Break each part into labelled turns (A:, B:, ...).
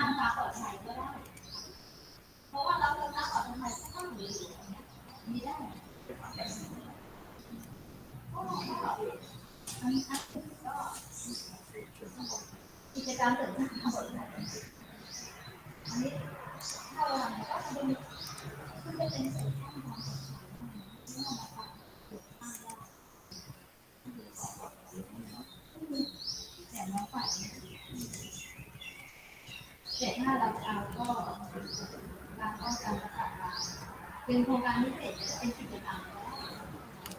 A: ถึงสร้างควาปลอดภัยก็ได้ เพราะว่าเราจะสร้างความปลอดภัยก็ต้องอยู่อย่างเงี้ยมีได้ก็กิจกรรมเสริมสร้างความปลอดภัยอันนี้ถ้าเราทำก็จะเป็นก็จะเป็นสริมสร้างความปลอดภัยไม่ต้องมาตัดตั้งได้แต่น้องฝ่าย แต่ถ้าเราจะเอาก็การป้องกันประสาทร้ายเป็นโครงการพิเศษจะเป็นกิจกรรม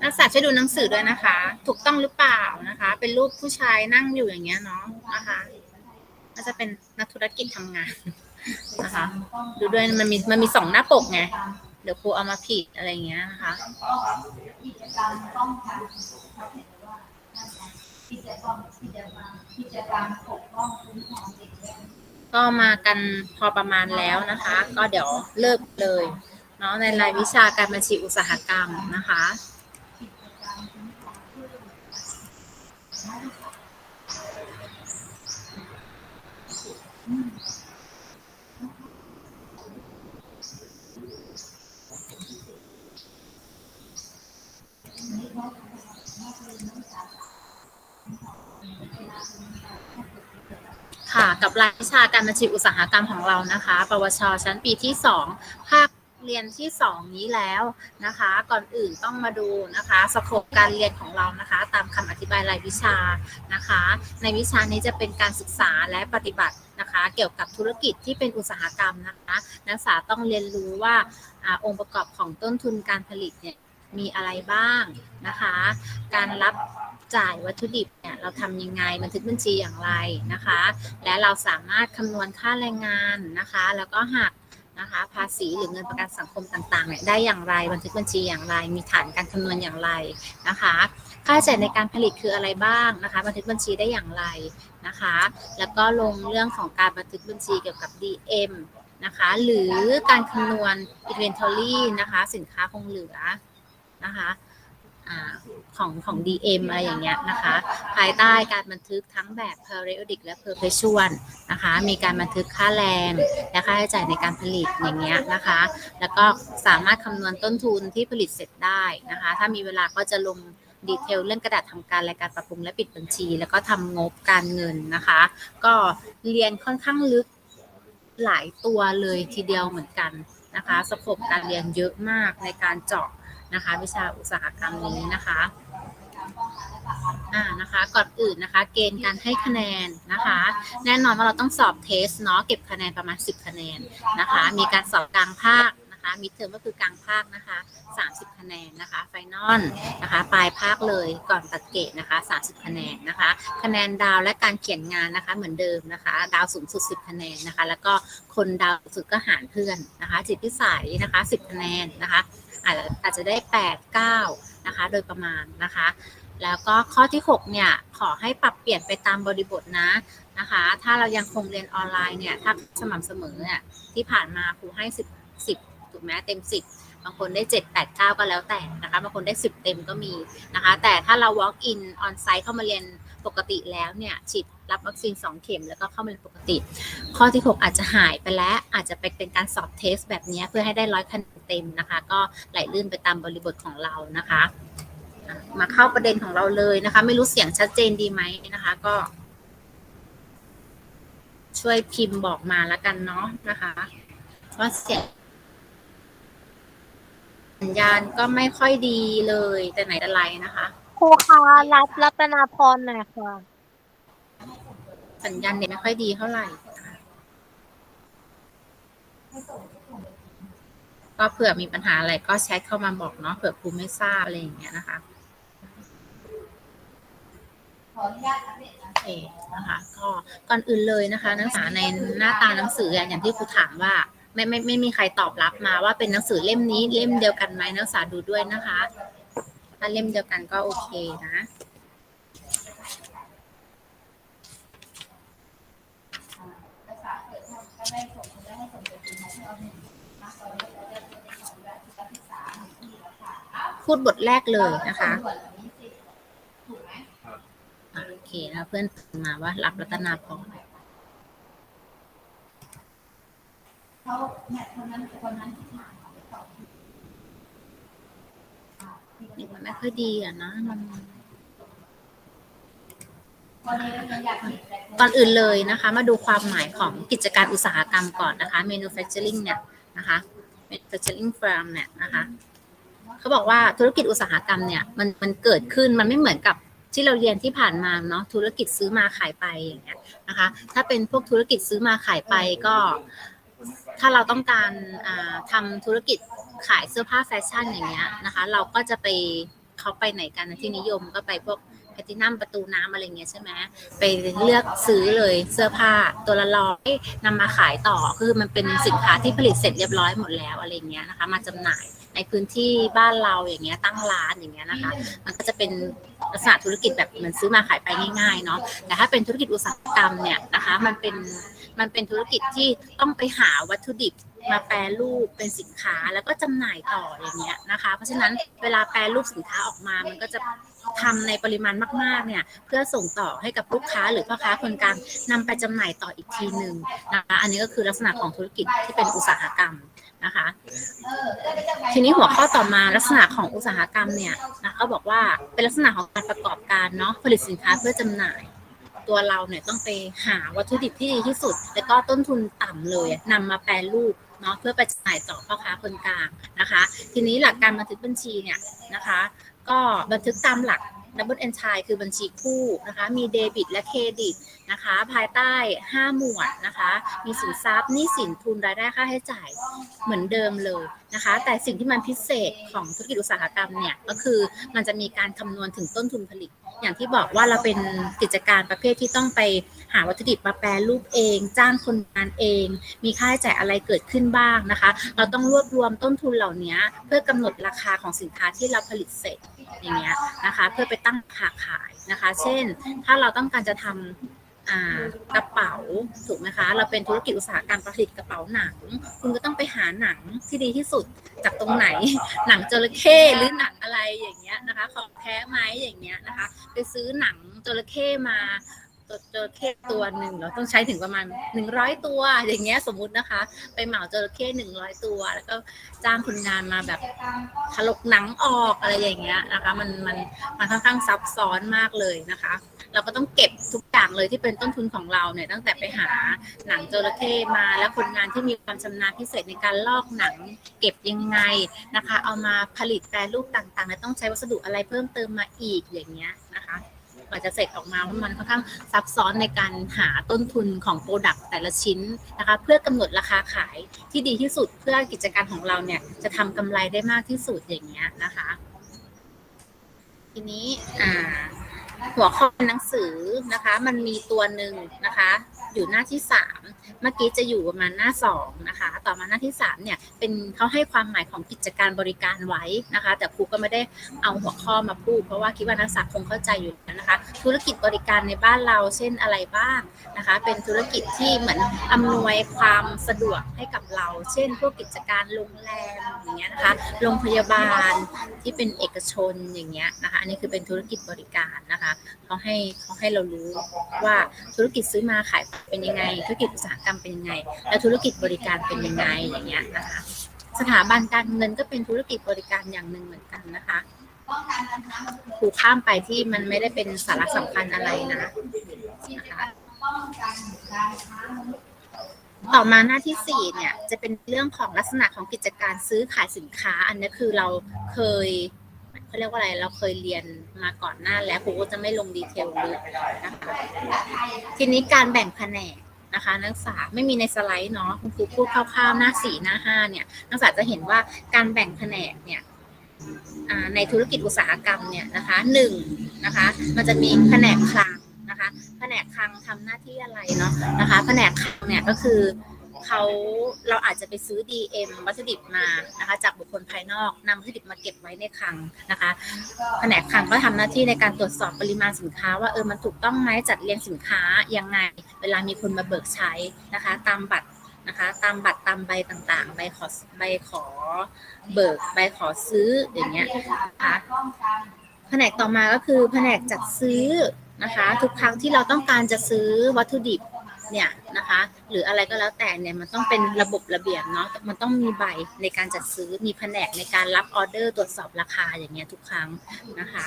B: นักศึกษาช่วยดูหนังสือด้วยนะคะ ถูกต้องหรือเปล่านะคะ เป็นรูปผู้ชายนั่งอยู่อย่างเงี้ยเนาะนะคะน่าจะเป็นนักธุรกิจทำงานนะคะ ดูด้วยมันมีมันมีสองหน้าปกไงเดี๋ยวครูเอามาผิดอะไรอย่างเงี้ยนะคะ
A: กิจกรรมป้องกันเขาเห็นว่านั่นไงกิจกรรมกิจกรรมกิจกรรมปกป้องคุ้มครองเด็กและ
B: ก็มากันพอประมาณแล้วนะคะ ก็เดี๋ยวเลิกเลยเนาะในรายวิชาการบัญชีอุตสาหกรรมนะคะ
A: อืม ค่ะ
B: กับรายวิชาการบัญชีอุตสาหกรรมของเรานะคะ ปวช ชั้นปีที่ 2 ภาคเรียนที่ 2 นี้แล้วนะคะ ก่อนอื่นต้องมาดูนะคะสโคปการเรียนของเรานะคะ ตามคำอธิบายรายวิชานะคะ ในวิชานี้จะเป็นการศึกษาและปฏิบัตินะคะ เกี่ยวกับธุรกิจที่เป็นอุตสาหกรรมนะคะ นักศึกษาต้องเรียนรู้ว่าอาองค์ประกอบของต้นทุนการผลิตเนี่ยมีอะไรบ้างนะคะ การรับ จ่ายวัตถุดิบเนี่ยเราทำยังไงบันทึกบัญชีอย่างไรนะคะ และเราสามารถคำนวณค่าแรงงานนะคะ แล้วก็หักนะคะภาษีหรือเงินประกันสังคมต่างๆเนี่ยได้อย่างไรบันทึกบัญชีอย่างไร มีฐานการคำนวณอย่างไรนะคะ ค่าใช้จ่ายในการผลิตคืออะไรบ้างนะคะ บันทึกบัญชีได้อย่างไรนะคะ แล้วก็ลงเรื่องของการบันทึกบัญชีเกี่ยวกับ DM นะคะหรือการคำนวณ inventory นะคะสินค้าคงเหลือนะคะ ของของ DM อะไรอย่างเงี้ยนะคะ ภายใต้การบันทึกทั้งแบบ periodic และ perpetual นะคะ มีการบันทึกค่าแรงและค่าใช้จ่ายในการผลิตอย่างเงี้ยนะคะ แล้วก็สามารถคำนวณต้นทุนที่ผลิตเสร็จได้นะคะ ถ้ามีเวลาก็จะลงดีเทลเรื่องกระดาษทำการรายการปรับปรุงและปิดบัญชี แล้วก็ทำงบการเงินนะคะ ก็เรียนค่อนข้างลึกหลายตัวเลยทีเดียวเหมือนกันนะคะสโคปการเรียนเยอะมากในการเจาะ นะคะ วิชาอุตสาหกรรมนี้นะคะอ่านะคะ ก่อนอื่นนะคะ เกณฑ์การให้คะแนนนะคะ แน่นอนว่าเราต้องสอบเทสเนาะเก็บคะแนนประมาณ 10 คะแนนนะคะ มีการสอบกลางภาคนะคะมิดเทอมก็คือกลางภาคนะคะ 30 คะแนนนะคะ ไฟนอลนะคะ ปลายภาคเลยก่อนตัดเกรดนะคะ 30 คะแนนนะคะ คะแนนดาวและการเขียนงานนะคะ เหมือนเดิมนะคะ ดาวสูงสุด 10 คะแนนนะคะ แล้วก็คนดาวสุดก็หารเพื่อนนะคะ จิตพิสัยนะคะ 10 คะแนนนะคะ อาจจะอาจจะได้ 8 9 นะคะ โดยประมาณนะคะ แล้วก็ข้อที่ 6 เนี่ย ขอให้ปรับเปลี่ยนไปตามบริบทนะนะคะ ถ้าเรายังคงเรียนออนไลน์เนี่ย ถ้าสม่ำเสมอเนี่ย ที่ผ่านมาครูให้ 10 10ถูกไหมเต็ม 10บางคนได้ 7 8 9 ก็แล้วแต่นะคะ บางคนได้ 10 เต็มก็มีนะคะ แต่ถ้าเรา walk in on site เข้ามาเรียน ปกติแล้วเนี่ยฉีดรับวัคซีน 2 เข็มแล้วก็เข้ามาเรียนปกติ ข้อที่ 6 อาจจะหายไปแล้ว อาจจะไปเป็นการสอบเทสแบบนี้เพื่อให้ได้ร้อยคะแนนเต็มนะคะ ก็ไหลลื่นไปตามบริบทของเรานะคะ มาเข้าประเด็นของเราเลยนะคะ ไม่รู้เสียงชัดเจนดีไหมนะคะ ก็ ช่วยพิมพ์บอกมาแล้วกันเนาะนะคะว่าเสียงสัญญาณก็ไม่ค่อยดีเลยแต่ไหนแต่ไรนะคะ
C: รูคะรับรัตนาพรหน่อยค่ะ
B: สัญญาณเน็ตไม่ค่อยดีเท่าไหร่ก็เผื่อมีปัญหาอะไรก็แชทเข้ามาบอกเนาะเผื่อครูไม่ทราบอะไรอย่างเงี้ยนะคะ
A: ขออนุญาตอัปเดตนะ
B: โอเคนะคะก็ก่อนอื่นเลยนะคะ นักศึกษาในหน้าตาหนังสืออะอย่างที่ครูถามว่าไม่ไม่ไม่มีใครตอบรับมาว่าเป็นหนังสือเล่มนี้เล่มเดียวกันไหมนักศึกษาดูด้วยนะคะ ถ้าเล่มเดียวกันก็โอเคนะพูดบทแรกเลยนะคะโอเคแล้วเพื่อนมาว่ารับรัตนาพร
A: เขาเนี่ยคนนั้นคนนั้นที่มาไปตอบผิด อี
B: กมันไม่ค่อยดีอะนะมัน
A: ก่
B: อนอื่นเลยนะคะ มาดูความหมายของกิจการอุตสาหกรรมก่อนนะคะ manufacturing เนี่ยนะคะ manufacturing firm เนี่ยนะคะเขาบอกว่าธุรกิจอุตสาหกรรมเนี่ยมันมันเกิดขึ้นมันไม่เหมือนกับที่เราเรียนที่ผ่านมาเนาะธุรกิจซื้อมาขายไปอย่างเงี้ยนะคะ ถ้าเป็นพวกธุรกิจซื้อมาขายไปก็ ถ้าเราต้องการอ่าทำธุรกิจ ขายเสื้อผ้าแฟชั่นอย่างเงี้ยนะคะ เราก็จะไปเขาไปไหนกันที่นิยมก็ไปพวกแพทินัมประตูน้ำอะไรเงี้ยใช่ไหมไปเลือกซื้อเลยเสื้อผ้าตัวละร้อยนำมาขายต่อคือมันเป็นสินค้าที่ผลิตเสร็จเรียบร้อยหมดแล้วอะไรเงี้ยนะคะมาจำหน่ายในพื้นที่บ้านเราอย่างเงี้ยตั้งร้านอย่างเงี้ยนะคะ มันก็จะเป็นลักษณะธุรกิจแบบเหมือนซื้อมาขายไปง่ายๆเนาะแต่ถ้าเป็นธุรกิจอุตสาหกรรมเนี่ยนะคะ มันเป็นมันเป็นธุรกิจที่ต้องไปหาวัตถุดิบ มาแปรรูปเป็นสินค้าแล้วก็จำหน่ายต่ออย่างเงี้ยนะคะ เพราะฉะนั้นเวลาแปรรูปสินค้าออกมามันก็จะทำในปริมาณมากๆเนี่ยเพื่อส่งต่อให้กับลูกค้าหรือพ่อค้าคนกลางนำไปจำหน่ายต่ออีกทีหนึ่งนะคะอันนี้ก็คือลักษณะของธุรกิจที่เป็นอุตสาหกรรมนะคะทีนี้หัวข้อต่อมาลักษณะของอุตสาหกรรมเนี่ยนะเขาบอกว่าเป็นลักษณะของการประกอบการเนาะผลิตสินค้าเพื่อจำหน่าย ตัวเราเนี่ยต้องไปหาวัตถุดิบที่ดีที่สุด แล้วก็ต้นทุนต่ำเลยนำมาแปรรูป เนาะเพื่อไปจ่ายต่อพ่อค้าคนกลางนะคะ ทีนี้หลักการบันทึกบัญชีเนี่ยนะคะ ก็บันทึกตามหลัก Double Entry คือบัญชีคู่นะคะ มีเดบิตและเครดิตนะคะ ภายใต้ 5 หมวดนะคะ มีสินทรัพย์หนี้สินทุนรายได้ค่าใช้จ่ายเหมือนเดิมเลย นะคะ แต่สิ่งที่มันพิเศษของธุรกิจอุตสาหกรรมเนี่ยก็คือมันจะมีการคำนวณถึงต้นทุนผลิต อย่างที่บอกว่าเราเป็นกิจการประเภทที่ต้องไปหาวัตถุดิบมาแปรรูปเอง จ้างคนงานเอง มีค่าใช้จ่ายอะไรเกิดขึ้นบ้างนะคะ เราต้องรวบรวมต้นทุนเหล่านี้เพื่อกำหนดราคาของสินค้าที่เราผลิตเสร็จอย่างเงี้ยนะคะ เพื่อไปตั้งราคาขายนะคะ เช่น ถ้าเราต้องการจะทำอ่า กระเป๋าถูกไหมคะ เราเป็นธุรกิจอุตสาหกรรมผลิตกระเป๋าหนัง คุณก็ต้องไปหาหนังที่ดีที่สุดจากตรงไหน หนังจระเข้หรือหนังอะไรอย่างเงี้ยนะคะ ของแท้ไหมอย่างเงี้ยนะคะ ไปซื้อหนังจระเข้มาจระเข้ตัวหนึ่งเราต้องใช้ถึงประมาณหนึ่งร้อยตัวอย่างเงี้ยสมมุตินะคะ ไปเหมาจระเข้หนึ่งร้อยตัว แล้วก็จ้างคนงานมาแบบถลกหนังออกอะไรอย่างเงี้ยนะคะ มันมันมันค่อนข้างซับซ้อนมากเลยนะคะ เราก็ต้องเก็บทุกอย่างเลยที่เป็นต้นทุนของเราเนี่ยตั้งแต่ไปหาหนังจระเข้มาแล้วคนงานที่มีความชำนาญพิเศษในการลอกหนังเก็บยังไงนะคะ เอามาผลิตแปรรูปต่างๆ แล้วต้องใช้วัสดุอะไรเพิ่มเติมมาอีกอย่างเงี้ยนะคะกว่าจะเสร็จออกมาเพราะมันค่อนข้างซับซ้อนในการหาต้นทุนของโปรดักต์แต่ละชิ้นนะคะ เพื่อกำหนดราคาขายที่ดีที่สุดเพื่อกิจการของเราเนี่ยจะทำกำไรได้มากที่สุดอย่างเงี้ยนะคะ ทีนี้อ่า หัวข้อหนังสือนะคะ มันมีตัวหนึ่งนะคะ อยู่หน้าที่สามเมื่อกี้จะอยู่ประมาณหน้าสองนะคะ ต่อมาหน้าที่สามเนี่ย เป็นเขาให้ความหมายของกิจการบริการไว้นะคะ แต่ครูก็ไม่ได้เอาหัวข้อมาพูด เพราะว่าคิดว่านักศึกษาคงเข้าใจอยู่แล้วนะคะ ธุรกิจบริการในบ้านเราเช่นอะไรบ้างนะคะ เป็นธุรกิจที่เหมือนอำนวยความสะดวกให้กับเรา เช่น พวกกิจการโรงแรมอย่างเงี้ยนะคะ โรงพยาบาลที่เป็นเอกชนอย่างเงี้ยนะคะ อันนี้คือเป็นธุรกิจบริการนะคะเขาให้เขาให้เรารู้ว่าธุรกิจซื้อมาขายเป็นยังไง ธุรกิจอุตสาหกรรมเป็นยังไง และธุรกิจบริการเป็นยังไงอย่างเงี้ยนะคะ สถาบันการเงินก็เป็นธุรกิจบริการอย่างหนึ่งเหมือนกันนะคะ
A: ป้องกันการค้ามนุษย์
B: ครูข้ามไปที่มันไม่ได้เป็นสาระสำคัญอะไรนะนะคะต่อมาหน้าที่สี่เนี่ยจะเป็นเรื่องของลักษณะของกิจการซื้อขายสินค้า อันนี้คือเราเคย เขาเรียกว่าอะไรเราเคยเรียนมาก่อนหน้าแล้วครูก็จะไม่ลงดีเทลเลยนะคะทีนี้การแบ่งแผนกนะคะนักศึกษาไม่มีในสไลด์เนาะคุณครูพูดคร่าวๆหน้าสี่หน้าห้าเนี่ยนักศึกษาจะเห็นว่าการแบ่งแผนกเนี่ยในธุรกิจอุตสาหกรรมเนี่ยนะคะหนึ่งนะคะมันจะมีแผนกคลังนะคะแผนกคลังทำหน้าที่อะไรเนาะนะคะแผนกคลังเนี่ยก็คือ เขาเราอาจจะไปซื้อ DM วัตถุดิบมานะคะจากบุคคลภายนอกนำวัตถุดิบมาเก็บไว้ในคลังนะคะแผนกคลังก็ทำหน้าที่ในการตรวจสอบปริมาณสินค้า ว่าเออมันถูกต้องไหมจัดเรียงสินค้ายังไง เวลามีคนมาเบิกใช้นะคะ ตามบัตรนะคะตามบัตรตามใบต่างๆ ใบขอใบขอเบิกใบขอซื้ออย่างเงี้ยนะคะแผนกต่อมาก็คือแผนกจัดซื้อนะคะ ทุกครั้งที่เราต้องการจะซื้อวัตถุดิบ เนี่ยนะคะ หรืออะไรก็แล้วแต่เนี่ยมันต้องเป็นระบบระเบียบเนาะมันต้องมีใบในการจัดซื้อมีแผนกในการรับออเดอร์ตรวจสอบราคาอย่างเงี้ยทุกครั้งนะคะ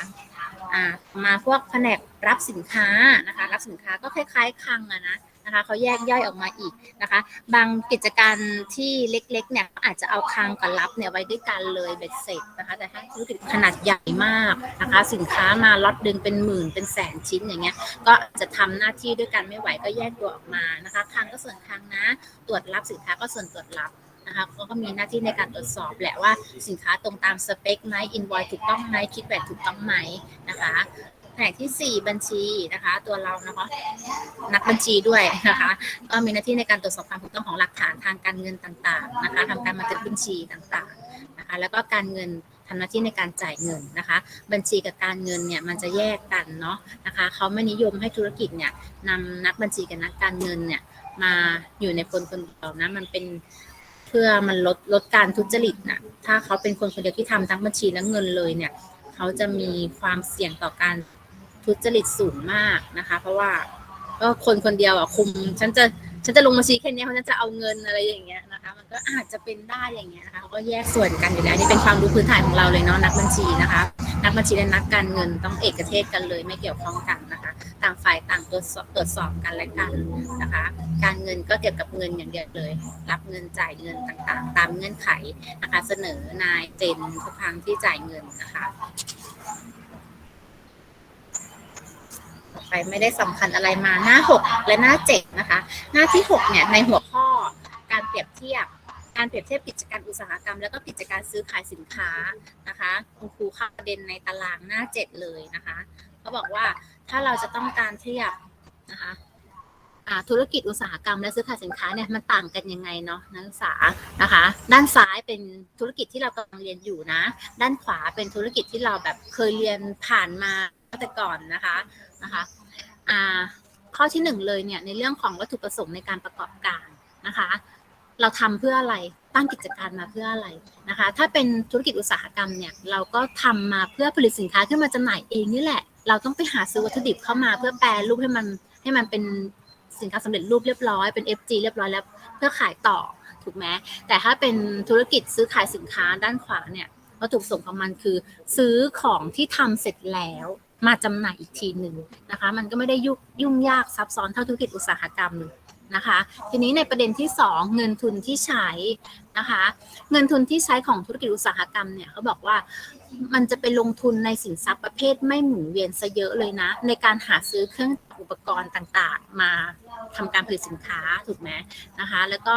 B: อ่ามาพวกแผนกรับสินค้านะคะ รับสินค้าก็คล้ายๆคลังอะนะ นะคะเขาแยกย่อยออกมาอีกนะคะ บางกิจการที่เล็กๆเนี่ยอาจจะเอาคลังกับรับเนี่ยไว้ด้วยกันเลยเบ็ดเสร็จนะคะแต่ถ้าธุรกิจขนาดใหญ่มากนะคะ สินค้ามาล็อตดึงเป็นหมื่นเป็นแสนชิ้นอย่างเงี้ยก็จะทำหน้าที่ด้วยกันไม่ไหวก็แยกตัวออกมานะคะคลังก็ส่วนคลังนะ ตรวจรับสินค้าก็ส่วนตรวจรับนะคะเขาก็มีหน้าที่ในการตรวจสอบแหละว่าสินค้าตรงตามสเปคไหมอินวอยถูกต้องไหมคิดแบบถูกต้องไหมนะคะ แผนกที่ 4 บัญชีนะคะ ตัวเรานะคะนักบัญชีด้วยนะคะ ก็มีหน้าที่ในการตรวจสอบความถูกต้องของหลักฐานทางการเงินต่างๆนะคะทำการบันทึกบัญชีต่างๆนะคะ แล้วก็การเงินทำหน้าที่ในการจ่ายเงินนะคะ บัญชีกับการเงินเนี่ยมันจะแยกกันเนาะนะคะเขาไม่นิยมให้ธุรกิจเนี่ยนำนักบัญชีกับนักการเงินเนี่ยมาอยู่ในคนคนเดียวนะมันเป็นเพื่อมันลดลดการทุจริตนะถ้าเขาเป็นคนคนเดียวที่ทำทั้งบัญชีและเงินเลยเนี่ยเขาจะมีความเสี่ยงต่อการ ทุจริตสูงมากนะคะ เพราะว่าก็คนคนเดียวอะคุม ฉันจะฉันจะลงบัญชีแค่นี้เพราะฉันจะเอาเงินอะไรอย่างเงี้ยนะคะ มันก็อาจจะเป็นได้อย่างเงี้ยนะคะก็แยกส่วนกันอยู่แล้วนี่เป็นความรู้พื้นฐานของเราเลยเนาะนักบัญชีนะคะ นักบัญชีและนักการเงินต้องเอกเทศกันเลยไม่เกี่ยวข้องกันนะคะ ต่างฝ่ายต่างตรวจสอบตรวจสอบกันและกันนะคะ การเงินก็เกี่ยวกับเงินอย่างเดียวเลย รับเงินจ่ายเงินต่างๆ ตามเงื่อนไขนะคะ เสนอนายเจนทุกครั้งที่จ่ายเงินนะคะต่อ ไม่ได้สำคัญอะไรมาหน้า 6 และหน้า 7 นะคะ หน้าที่ 6 เนี่ย ในหัวข้อการเปรียบเทียบ การเปรียบเทียบกิจการอุตสาหกรรม แล้วก็กิจการซื้อขายสินค้านะคะคุณครูเข้าประเด็นในตารางหน้า 7 เลยนะคะเขาบอกว่าถ้าเราจะต้องการเทียบนะคะธุรกิจอุตสาหกรรมและซื้อขายสินค้าเนี่ยมันต่างกันยังไงเนาะนักศึกษานะคะ ด้านซ้ายเป็นธุรกิจที่เรากำลังเรียนอยู่นะ ด้านขวาเป็นธุรกิจที่เราแบบเคยเรียนผ่านมาแต่ก่อนนะคะนะคะ ข้อที่หนึ่งเลยเนี่ยในเรื่องของวัตถุประสงค์ในการประกอบการนะคะ เราทำเพื่ออะไรตั้งกิจการมาเพื่ออะไรนะคะ ถ้าเป็นธุรกิจอุตสาหกรรมเนี่ยเราก็ทำมาเพื่อผลิตสินค้าขึ้นมาจำหน่ายเองนี่แหละ เราต้องไปหาซื้อวัตถุดิบเข้ามาเพื่อแปรรูปให้มันให้มันเป็นสินค้าสำเร็จรูปเรียบร้อยเป็น FG เรียบร้อยแล้วเพื่อขายต่อถูกไหมแต่ถ้าเป็นธุรกิจซื้อขายสินค้าด้านขวาเนี่ยวัตถุประสงค์ของมันคือ ซื้อของที่ทำเสร็จแล้ว มาจำหน่ายอีกทีหนึ่งนะคะ มันก็ไม่ได้ยุ่ยุ่งยากซับซ้อนเท่าธุรกิจอุตสาหกรรมนะคะ ทีนี้ในประเด็นที่ 2 เงินทุนที่ใช้นะคะ เงินทุนที่ใช้ของธุรกิจอุตสาหกรรมเนี่ยเขาบอกว่ามันจะไปลงทุนในสินทรัพย์ประเภทไม่หมุนเวียนซะเยอะเลยนะ ในการหาซื้อเครื่องอุปกรณ์ต่างๆ มาทำการผลิตสินค้าถูกไหมนะคะ แล้วก็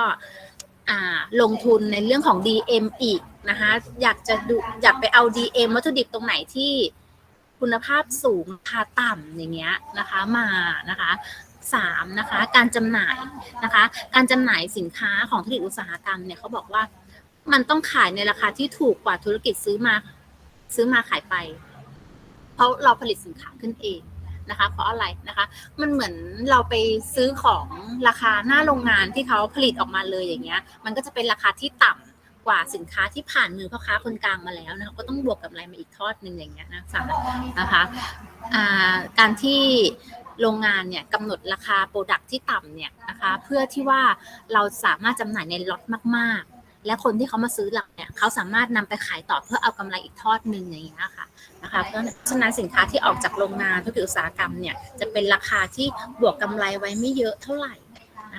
B: ลงทุนในเรื่องของ DM อีกนะคะ อยากจะดูอยากไปเอา DM วัตถุดิบตรงไหนที่ คุณภาพสูงราคาต่ำอย่างเงี้ยนะคะมานะคะสามนะคะการจำหน่ายนะคะ การจำหน่ายสินค้าของธุรกิจอุตสาหกรรมเนี่ยเขาบอกว่ามันต้องขายในราคาที่ถูกกว่าธุรกิจซื้อมาซื้อมาขายไป เพราะเราผลิตสินค้าขึ้นเองนะคะ เพราะอะไรนะคะ มันเหมือนเราไปซื้อของราคาหน้าโรงงานที่เขาผลิตออกมาเลยอย่างเงี้ย มันก็จะเป็นราคาที่ต่ำ กว่าสินค้าที่ผ่านมือพ่อค้าคนกลางมาแล้วนะคะก็ต้องบวกกับอะไรมาอีกทอดหนึ่งอย่างเงี้ยนะคะนะคะอ่าการที่โรงงานเนี่ยกำหนดราคาโปรดักที่ต่ำเนี่ยนะคะเพื่อที่ว่าเราสามารถจำหน่ายในล็อตมากๆ และคนที่เขามาซื้อเราเนี่ยเขาสามารถนำไปขายต่อเพื่อเอากำไรอีกทอดหนึ่งอย่างเงี้ยค่ะนะคะเพราะฉะนั้นสินค้าที่ออกจากโรงงานธุรกิจอุตสาหกรรมเนี่ยจะเป็นราคาที่บวกกำไรไว้ไม่เยอะเท่าไหร่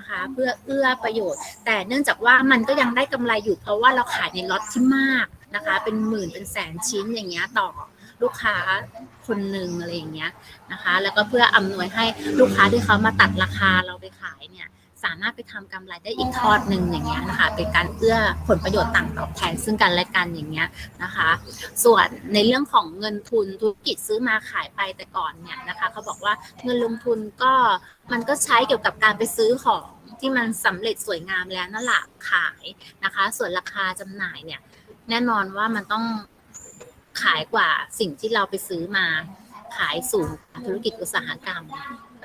B: นะคะ เพื่อเอื้อประโยชน์ แต่เนื่องจากว่ามันก็ยังได้กำไรอยู่เพราะว่าเราขายในล็อตที่มากนะคะ เป็นหมื่นเป็นแสนชิ้นอย่างเงี้ยต่อลูกค้าคนหนึ่งอะไรอย่างเงี้ยนะคะ แล้วก็เพื่ออำนวยให้ลูกค้าที่เขามาตัดราคาเราไปขายเนี่ยสามารถไปทำกำไรได้อีกทอดหนึ่งอย่างเงี้ยนะคะ เป็นการเอื้อผลประโยชน์ต่างตอบแทนซึ่งกันและกันอย่างเงี้ยนะคะ ส่วนในเรื่องของเงินทุนธุรกิจซื้อมาขายไปแต่ก่อนเนี่ยนะคะเขาบอกว่าเงินลงทุนก็มันก็ใช้เกี่ยวกับการไปซื้อของ ที่มันสำเร็จสวยงามแล้วนั่นแหละขายนะคะ ส่วนราคาจำหน่ายเนี่ย แน่นอนว่ามันต้องขายกว่าสิ่งที่เราไปซื้อมาขายสู่ธุรกิจอุตสาหกรรม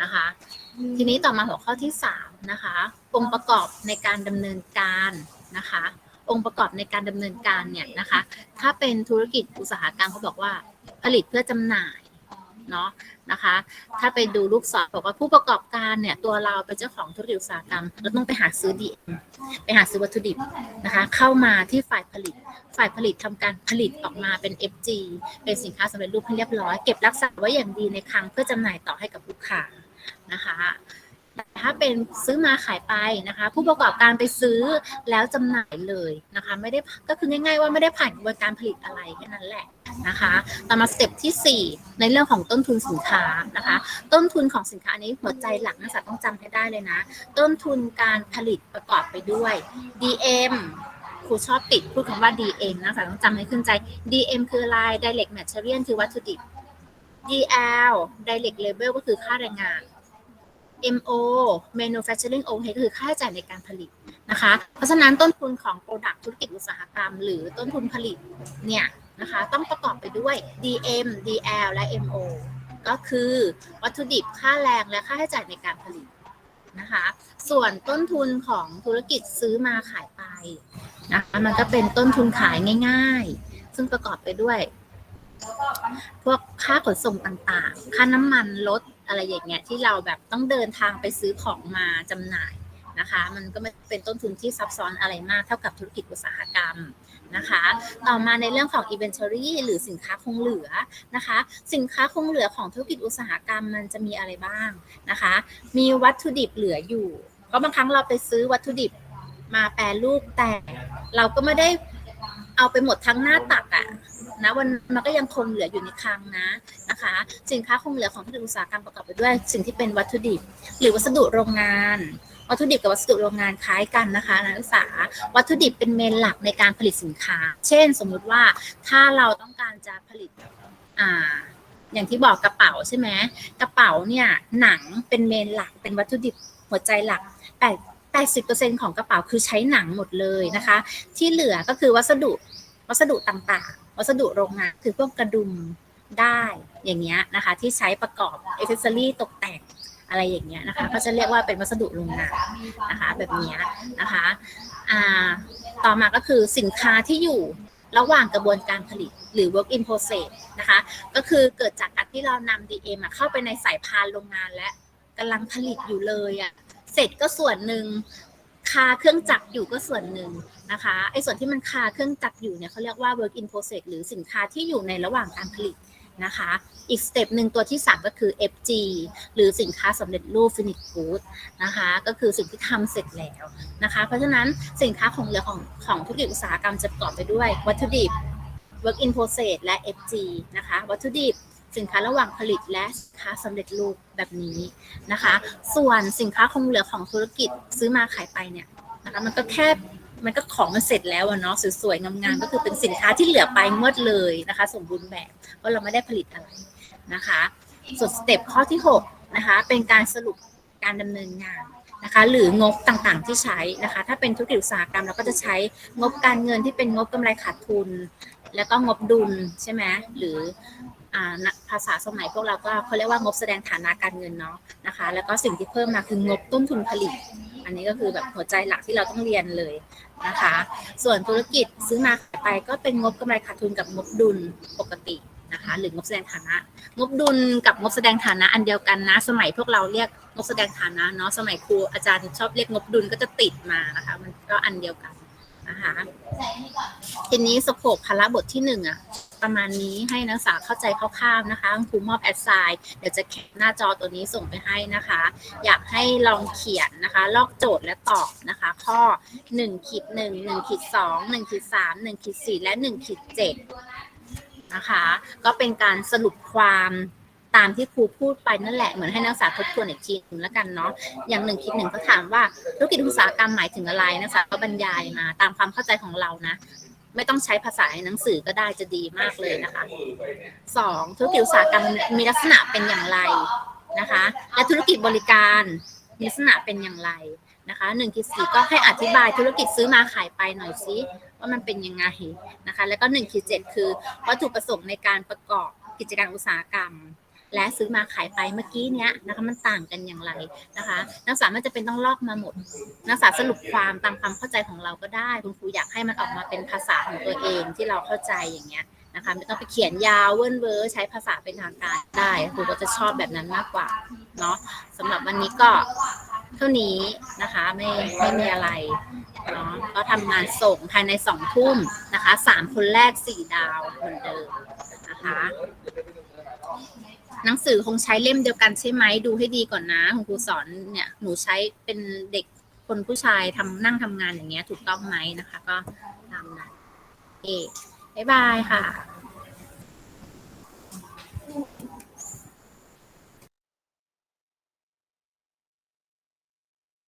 B: นะคะ ทีนี้ต่อมาหัวข้อที่สามนะคะองค์ประกอบในการดำเนินการนะคะ องค์ประกอบในการดำเนินการเนี่ยนะคะ ถ้าเป็นธุรกิจอุตสาหกรรมเขาบอกว่าผลิตเพื่อจำหน่าย เนาะนะคะ ถ้าไปดูลูกศรบอกว่าผู้ประกอบการเนี่ยตัวเราเป็นเจ้าของธุรกิจอุตสาหกรรมเราต้องไปหาซื้อดีไปหาซื้อวัตถุดิบนะคะ เข้ามาที่ฝ่ายผลิต ฝ่ายผลิตทำการผลิตออกมาเป็น FG เป็นสินค้าสำเร็จรูปให้เรียบร้อยเก็บรักษาไว้อย่างดีในคลังเพื่อจำหน่ายต่อให้กับลูกค้านะคะแต่ถ้าเป็นซื้อมาขายไปนะคะ ผู้ประกอบการไปซื้อแล้วจำหน่ายเลยนะคะ ไม่ได้ก็คือง่าย ๆ ว่าไม่ได้ผ่านกระบวนการผลิตอะไรแค่นั้นแหละ นะคะต่อมาสเต็ปที่ 4 ในเรื่องของต้นทุนสินค้านะคะ ต้นทุนของสินค้าอันนี้หัวใจหลักนักศึกษาต้องจำให้ได้เลยนะ ต้นทุนการผลิตประกอบไปด้วย DM ครูชอบติดพูดคำว่า DM นะแต่ต้องจำให้ขึ้นใจ DM คืออะไร Direct Material คือวัตถุดิบ DL Direct Labor ก็คือค่าแรงงาน MO Manufacturing Overhead คือค่าใช้จ่ายในการผลิตนะคะ เพราะฉะนั้นต้นทุนของ Product ธุรกิจอุตสาหกรรม หรือต้นทุนผลิตเนี่ย นะคะ ต้องประกอบไปด้วย DM DL และ MO ก็คือวัตถุดิบค่าแรงและค่าใช้จ่ายในการผลิตนะคะ ส่วนต้นทุนของธุรกิจซื้อมาขายไปนะคะมันก็เป็นต้นทุนขายง่ายๆ ซึ่งประกอบไปด้วย พวกค่าขนส่งต่างๆ ค่าน้ำมันรถอะไรอย่างเงี้ยที่เราแบบต้องเดินทางไปซื้อของมาจำหน่ายนะคะ มันก็ไม่เป็นต้นทุนที่ซับซ้อนอะไรมากเท่ากับธุรกิจอุตสาหกรรม นะคะ ต่อมาในเรื่องของ inventory หรือสินค้าคงเหลือนะคะ สินค้าคงเหลือของธุรกิจอุตสาหกรรมมันจะมีอะไรบ้างนะคะ มีวัตถุดิบเหลืออยู่ เพราะบางครั้งเราไปซื้อวัตถุดิบมาแปรรูปแต่เราก็ไม่ได้เอาไปหมดทั้งหน้าตัก นะวันมันก็ยังคงเหลืออยู่ในคลังนะนะคะ สินค้าคงเหลือของธุรกิจอุตสาหกรรมประกอบไปด้วย สิ่งที่เป็นวัตถุดิบ หรือวัสดุโรงงาน วัตถุดิบกับวัสดุโรงงานคล้ายกันนะคะนักศึกษาวัตถุดิบเป็นเมนหลักในการผลิตสินค้า เช่น สมมุติว่าถ้าเราต้องการจะผลิตอ่าอย่างที่บอกกระเป๋าใช่ไหมกระเป๋าเนี่ยหนังเป็นเมนหลักเป็นวัตถุดิบหัวใจหลักแต่80%ของกระเป๋าคือใช้หนังหมดเลยนะคะ ที่เหลือก็คือวัสดุวัสดุต่าง วัสดุโรงงานคือพวกกระดุมได้อย่างเงี้ยนะคะ ที่ใช้ประกอบเอเซอรี่ตกแต่งอะไรอย่างเงี้ยนะคะก็จะเรียกว่าเป็นวัสดุโรงงานนะคะแบบเนี้ยนะคะอ่าต่อมาก็คือสินค้าที่อยู่ระหว่างกระบวนการผลิตหรือ work in process นะคะ ก็คือเกิดจากการที่เรานำ DM เข้าไปในสายพานโรงงานและกำลังผลิตอยู่เลยอะเสร็จก็ส่วนหนึ่ง คาเครื่องจักรอยู่ก็ส่วนหนึ่งนะคะไอ้ส่วนที่มันคาเครื่องจักรอยู่เนี่ยเขาเรียกว่า work in process หรือสินค้าที่อยู่ในระหว่างการผลิตนะคะ อีกสเต็ปหนึ่งตัวที่ 3 ก็คือ FG หรือสินค้าสำเร็จรูป finished good นะคะ ก็คือสิ่งที่ทำเสร็จแล้วนะคะ เพราะฉะนั้นสินค้าของเหลือของของธุรกิจอุตสาหกรรมจะประกอบไปด้วยวัตถุดิบ work in process และ FG นะคะ วัตถุดิบ สินค้าระหว่างผลิตและสินค้าสำเร็จรูปแบบนี้นะคะ ส่วนสินค้าคงเหลือของธุรกิจซื้อมาขายไปเนี่ยนะคะมันก็แค่มันก็ของมันเสร็จแล้วเนาะสวยๆงามๆก็คือเป็นสินค้าที่เหลือไปหมดเลยนะคะ สมบูรณ์แบบเพราะเราไม่ได้ผลิตอะไรนะคะ ส่วนสเต็ปข้อที่6นะคะเป็นการสรุปการดำเนินงานนะคะหรืองบต่างๆที่ใช้นะคะ ถ้าเป็นธุรกิจอุตสาหกรรมเราก็จะใช้งบการเงินที่เป็นงบกำไรขาดทุน แล้วก็งบดุลใช่ไหมหรือ ภาษาสมัยพวกเราก็เขาเรียกว่างบแสดงฐานะการเงินเนาะนะคะ แล้วก็สิ่งที่เพิ่มมาคืองบต้นทุนผลิต อันนี้ก็คือแบบหัวใจหลักที่เราต้องเรียนเลยนะคะ ส่วนธุรกิจซื้อมาขายไปก็เป็นงบกำไรขาดทุนกับงบดุลปกตินะคะ หรืองบแสดงฐานะ งบดุลกับงบแสดงฐานะอันเดียวกันนะ สมัยพวกเราเรียกงบแสดงฐานะเนาะสมัยครูอาจารย์ชอบเรียกงบดุลก็จะติดมานะคะมันก็อันเดียวกันนะคะทีนี้สโคปภาระบทที่หนึ่งอะ ประมาณนี้ให้นักศึกษาเข้าใจคร่าวๆนะคะครูมอบแอดไซน์เดี๋ยวจะแคปหน้าจอตัวนี้ส่งไปให้นะคะ อยากให้ลองเขียนนะคะ ลอกโจทย์และตอบนะคะ ข้อ1ขีด1 1ขีด2 1ขีด3 1ขีด4และ1ขีด7นะคะ ก็เป็นการสรุปความตามที่ครูพูดไปนั่นแหละเหมือนให้นักศึกษาทบทวนอีกทีหนึงแล้วกันเนาะอย่างหนึ่งคิดหนึ่งเขาถามว่าธุรกิจอุตสาหกรรมหมายถึงอะไรนักศึกษาก็บรรยายมาตามความเข้าใจของเรานะ ไม่ต้องใช้ภาษาในหนังสือก็ได้จะดีมากเลยนะคะสองธุรกิจอุตสาหกรรมมีลักษณะเป็นอย่างไรนะคะ และธุรกิจบริการมีลักษณะเป็นอย่างไรนะคะหนึ่งคิดสี่ก็ให้อธิบายธุรกิจซื้อมาขายไปหน่อยซิว่ามันเป็นยังไงนะคะ แล้วก็หนึ่งคิดเจ็ดคือวัตถุประสงค์ในการประกอบกิจการอุตสาหกรรม และซื้อมาขายไปเมื่อกี้เนี้ยนะคะมันต่างกันอย่างไรนะคะนักศึกษาไม่จะเป็นต้องลอกมาหมด นักศึกษาสรุปความตามความเข้าใจของเราก็ได้ คุณครูอยากให้มันออกมาเป็นภาษาของตัวเองที่เราเข้าใจอย่างเงี้ยนะคะไม่ต้องไปเขียนยาวเวิ้นเวอใช้ภาษาเป็นทางการได้ครูก็จะชอบแบบนั้นมากกว่าเนาะสำหรับวันนี้ก็เท่านี้นะคะไม่ไม่มีอะไรเนาะก็ทำงานส่งภายในสองทุ่มนะคะสามคนแรกสี่ดาวเหมือนเดิมนะคะ หนังสือคงใช้เล่มเดียวกันใช่ไหมดูให้ดีก่อนนะคุณครูสอนเนี่ยหนูใช้เป็นเด็กคนผู้ชายทำนั่งทำงานอย่างเงี้ย ถูกต้องไหมนะคะ ก็ตามนั้นเอ๊บ๊ายบายค่ะ